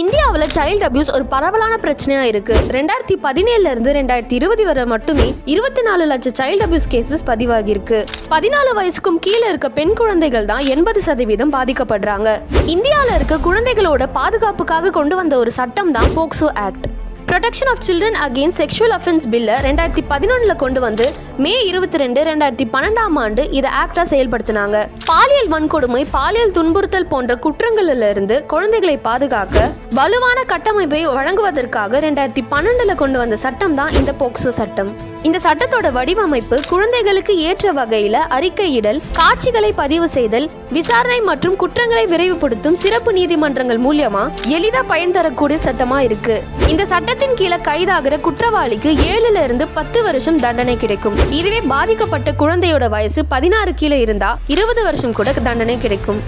இந்தியாவில் child abuse ஒரு பரவலான பிரச்சனையா இருக்கு. ரெண்டாயிரத்தி பதினேழுல இருந்து ரெண்டாயிரத்தி இருபது வரை மட்டுமே இருபத்தி நாலு லட்சம் சைல்டு அபியூஸ் கேசஸ் பதிவாகியிருக்கு. பதினாலு வயசுக்கும் கீழே இருக்க பெண் குழந்தைகள் தான் எண்பது சதவீதம் பாதிக்கப்படுறாங்க. இந்தியாவில் இருக்க குழந்தைகளோட பாதுகாப்புக்காக கொண்டு வந்த ஒரு சட்டம் தான் POCSO act. Protection of children against sexual offence பில்லை ரெண்டாயிரத்தி பதினொன்றில் கொண்டு வந்து மே இருபத்தி ரெண்டு ரெண்டாயிரத்தி பன்னெண்டாம் ஆண்டு இதை ஆக்டா செயல்படுத்தினாங்க. பாலியல் வன்கொடுமை பாலியல் துன்புறுத்தல் போன்ற குற்றங்களில் இருந்து குழந்தைகளை பாதுகாக்க வலுவான கட்டமைப்பை வழங்குவதற்காக ரெண்டாயிரத்தி பன்னெண்டுல கொண்டு வந்த சட்டம் தான் இந்த போக்சோ சட்டம். இந்த சட்டத்தோட வடிவமைப்பு குழந்தைகளுக்கு ஏற்ற வகையில அறிக்கையிடல் காட்சிகளை பதிவு செய்தல் விசாரணை மற்றும் குற்றங்களை விரைவுபடுத்தும் சிறப்பு நீதிமன்றங்கள் மூலியமா எளிதா பயன் தரக்கூடிய சட்டமா இருக்கு. இந்த சட்டத்தின் கீழே கைதாகிற குற்றவாளிக்கு ஏழுல இருந்து பத்து வருஷம் தண்டனை கிடைக்கும். இதுவே பாதிக்கப்பட்ட குழந்தையோட வயசு பதினாறு கீழே இருந்தா இருபது வருஷம் கூட தண்டனை கிடைக்கும்.